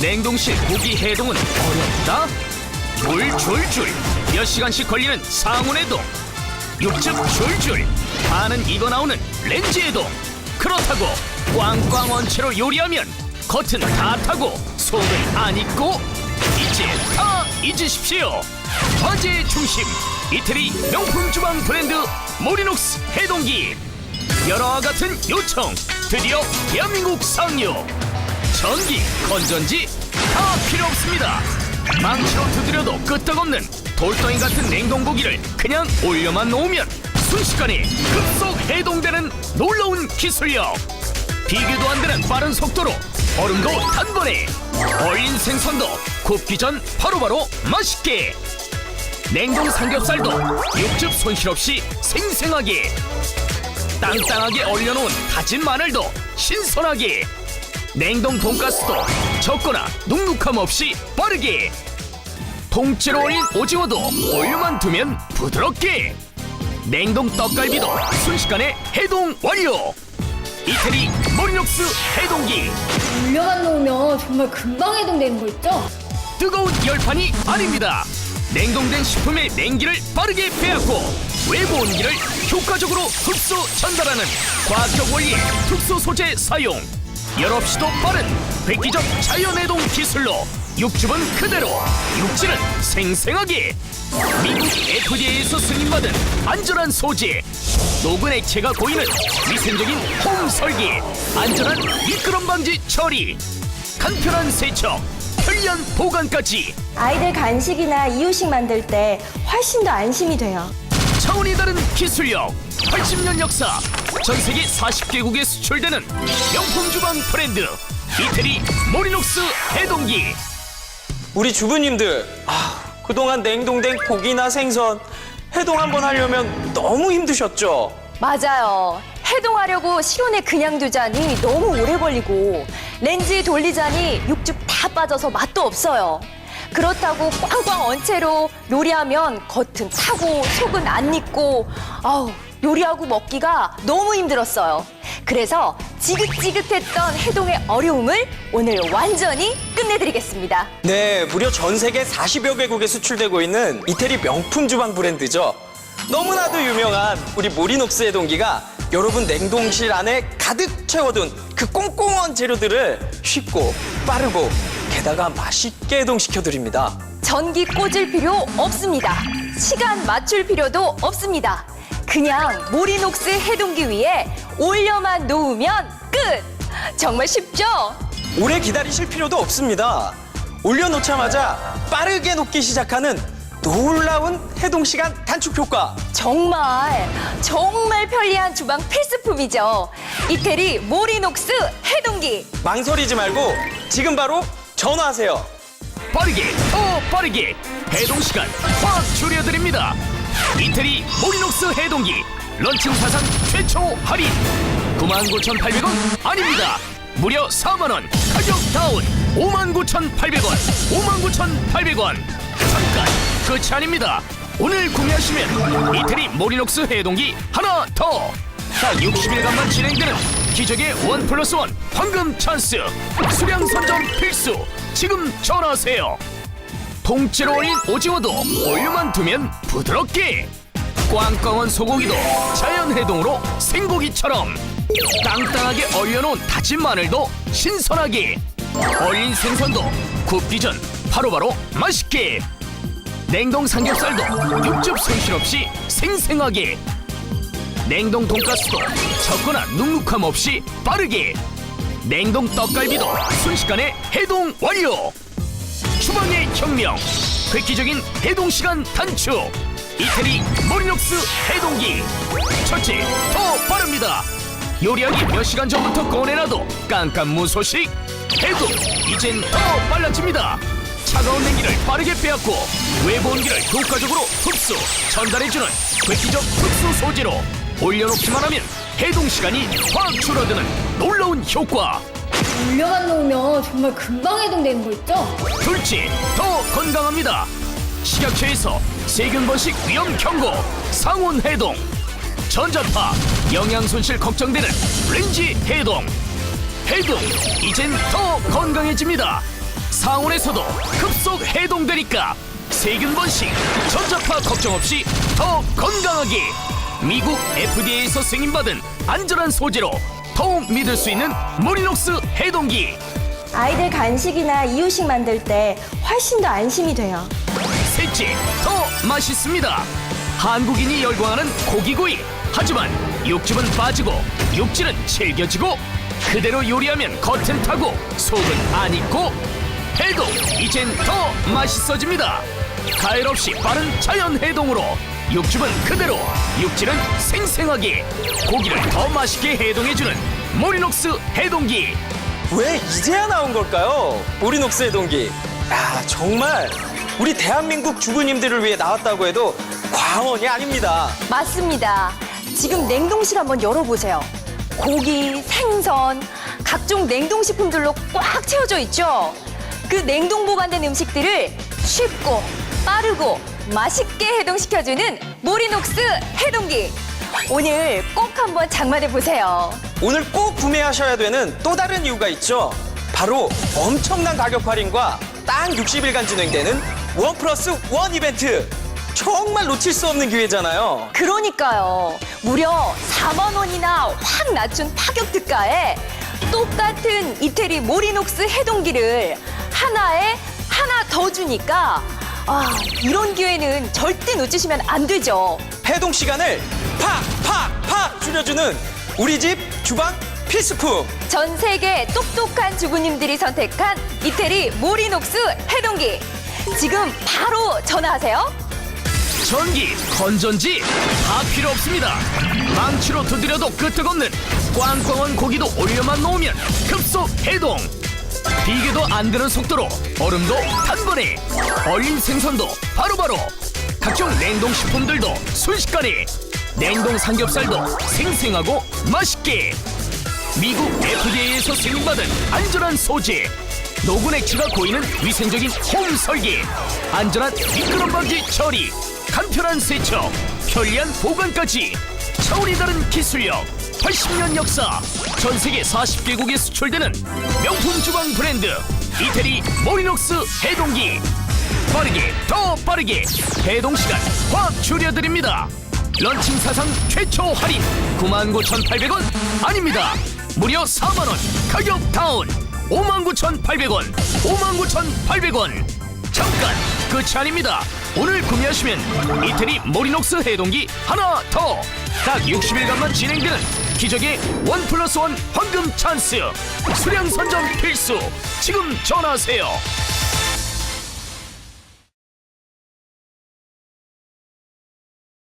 냉동실 고기 해동은 어렵다? 물 줄줄 몇 시간씩 걸리는 상온 해동 육즙 줄줄 반은 익어 나오는 렌즈 해동 그렇다고 꽝꽝 원채로 요리하면 겉은 다 타고 속은 안 익고 이제 다 잊으십시오. 화제의 중심 이태리 명품 주방 브랜드 모리녹스 해동기. 열화와 같은 요청 드디어 대한민국 상요 전기, 건전지 다 필요 없습니다. 망치로 두드려도 끄떡없는 돌덩이 같은 냉동고기를 그냥 올려만 놓으면 순식간에 급속 해동되는 놀라운 기술력. 비교도 안 되는 빠른 속도로 얼음도 단번에 얼린 생선도 굽기 전 바로바로 맛있게 냉동 삼겹살도 육즙 손실 없이 생생하게 땅땅하게 얼려놓은 다진 마늘도 신선하게 냉동 돈가스도 적거나 눅눅함 없이 빠르게 통째로 얼린 오징어도 올려만 두면 부드럽게 냉동 떡갈비도 순식간에 해동 완료 이태리 모리녹스 해동기 물려만 놓으면 정말 금방 해동되는 거 있죠? 뜨거운 열판이 아닙니다. 냉동된 식품의 냉기를 빠르게 빼앗고 외부 온기를 효과적으로 흡수 전달하는 과학적 원리의 특수 소재 사용. 열 없이도 빠른 획기적 자연해동 기술로 육즙은 그대로, 육질은 생생하게. 미국 FDA에서 승인받은 안전한 소재. 녹은 액체가 보이는 위생적인 홈 설계, 안전한 미끄럼 방지 처리, 간편한 세척, 편리한 보관까지 아이들 간식이나 이유식 만들 때 훨씬 더 안심이 돼요. 차원이 다른 기술력 80년 역사 전 세계 40개국에 수출되는 명품 주방 브랜드 이태리 모리녹스 해동기 우리 주부님들 아, 그동안 냉동된 고기나 생선 해동 한번 하려면 너무 힘드셨죠? 맞아요. 해동하려고 실온에 그냥 두자니 너무 오래 걸리고 렌즈에 돌리자니 육즙 다 빠져서 맛도 없어요. 그렇다고 꽝꽝 얹채로 요리하면 겉은 타고 속은 안 익고 아우 요리하고 먹기가 너무 힘들었어요. 그래서 지긋지긋했던 해동의 어려움을 오늘 완전히 끝내드리겠습니다. 네, 무려 전 세계 40여 개국에 수출되고 있는 이태리 명품 주방 브랜드죠. 너무나도 유명한 우리 모리녹스 해동기가 여러분 냉동실 안에 가득 채워둔 그 꽁꽁한 재료들을 쉽고 빠르고 게다가 맛있게 해동시켜 드립니다. 전기 꽂을 필요 없습니다. 시간 맞출 필요도 없습니다. 그냥 모리녹스 해동기 위에 올려만 놓으면 끝! 정말 쉽죠? 오래 기다리실 필요도 없습니다. 올려놓자마자 빠르게 녹기 시작하는 놀라운 해동 시간 단축 효과. 정말 정말 편리한 주방 필수품이죠. 이태리 모리녹스 해동기. 망설이지 말고 지금 바로 전화하세요. 빠르게 더 빠르게 해동 시간 확 줄여드립니다 이태리 모리녹스 해동기. 런칭 사상 최초 할인. 99,800원 아닙니다. 무려 4만원. 가격 다운. 59,800원. 59,800원. 잠깐. 끝이 아닙니다. 오늘 구매하시면 이태리 모리녹스 해동기 하나 더. 딱 60일간만 진행되는 기적의 원 플러스 원 황금 찬스. 수량 선점 필수. 지금 전화하세요 통째로 올린 오징어도 올려만 두면 부드럽게. 꽝꽝한 소고기도 자연 해동으로 생고기처럼 땅땅하게 얼려놓은 다진 마늘도 신선하게. 얼린 생선도 굽기 전 바로바로 맛있게. 냉동 삼겹살도 육즙 손실 없이 생생하게. 냉동 돈가스도 적거나 눅눅함 없이 빠르게. 냉동 떡갈비도 순식간에 해동 완료 주방의 혁명. 획기적인 해동 시간 단축. 이태리 모리녹스 해동기. 첫째 더 빠릅니다. 요리하기 몇 시간 전부터 꺼내놔도 깜깜무 소식. 해동 이젠 더 빨라집니다. 차가운 냉기를 빠르게 빼앗고 외부 온기를 효과적으로 흡수 전달해주는 획기적 특수 소재로 올려놓기만 하면 해동 시간이 확 줄어드는 놀라운 효과 물려만 놓으면 정말 금방 해동되는 거 있죠? 둘째, 더 건강합니다. 식약처에서 세균 번식 위험 경고, 상온 해동, 전자파, 영양 손실 걱정되는 렌지 해동, 해동, 이젠 더 건강해집니다. 상온에서도 급속 해동되니까 세균 번식, 전자파 걱정 없이 더 건강하게 미국 FDA에서 승인받은 안전한 소재로 더욱 믿을 수 있는 모리녹스 해동기 아이들 간식이나 이유식 만들 때 훨씬 더 안심이 돼요. 셋째, 더 맛있습니다. 한국인이 열광하는 고기구이. 하지만 육즙은 빠지고 육질은 질겨지고 그대로 요리하면 겉은 타고 속은 안 익고 해동 이젠 더 맛있어집니다. 가열 없이 빠른 자연 해동으로 육즙은 그대로 육질은 생생하게 고기를 더 맛있게 해동해주는 모리녹스 해동기. 왜 이제야 나온 걸까요? 모리녹스 해동기. 야, 정말 우리 대한민국 주부님들을 위해 나왔다고 해도 과언이 아닙니다. 맞습니다. 지금 냉동실 한번 열어보세요. 고기, 생선, 각종 냉동식품들로 꽉 채워져 있죠. 그 냉동 보관된 음식들을 쉽고 빠르고 맛있게 해동시켜주는 모리녹스 해동기. 오늘 꼭 한번 장만해 보세요. 오늘 꼭 구매하셔야 되는 또 다른 이유가 있죠. 바로 엄청난 가격 할인과 딱 60일간 진행되는 원 플러스 원 이벤트. 정말 놓칠 수 없는 기회잖아요. 그러니까요. 무려 4만 원이나 확 낮춘 파격 특가에 똑같은 이태리 모리녹스 해동기를 하나에 하나 더 주니까 아, 이런 기회는 절대 놓치시면 안 되죠. 해동 시간을 팍 팍 팍 줄여주는 우리 집 주방 필수품. 전 세계 똑똑한 주부님들이 선택한 이태리 모리녹스 해동기. 지금 바로 전화하세요. 전기, 건전지 다 필요 없습니다. 망치로 두드려도 끄떡없는 꽝꽝한 고기도 올려만 놓으면 급속 해동. 비계도 안 되는 속도로 얼음도 단번에 얼린 생선도 바로 바로 각종 냉동식품들도 순식간에 냉동 삼겹살도 생생하고 맛있게. 미국 FDA에서 승인받은 안전한 소재 노군 액체가 고이는 위생적인 홈 설계 안전한 미끄럼 방지 처리 간편한 세척 편리한 보관까지 차원이 다른 기술력 80년 역사 전 세계 40개국에 수출되는 명품 주방 브랜드 이태리 모리녹스 해동기. 빠르게 더 빠르게 해동 시간 확 줄여드립니다. 런칭 사상 최초 할인 99,800원 아닙니다. 무려 4만원. 가격 다운 59,800원. 59,800원. 잠깐 끝이 아닙니다. 오늘 구매하시면 이태리 모리녹스 해동기 하나 더. 딱 60일간만 진행되는 기적의 원 플러스 원 황금 찬스. 수량 선점 필수. 지금 전화하세요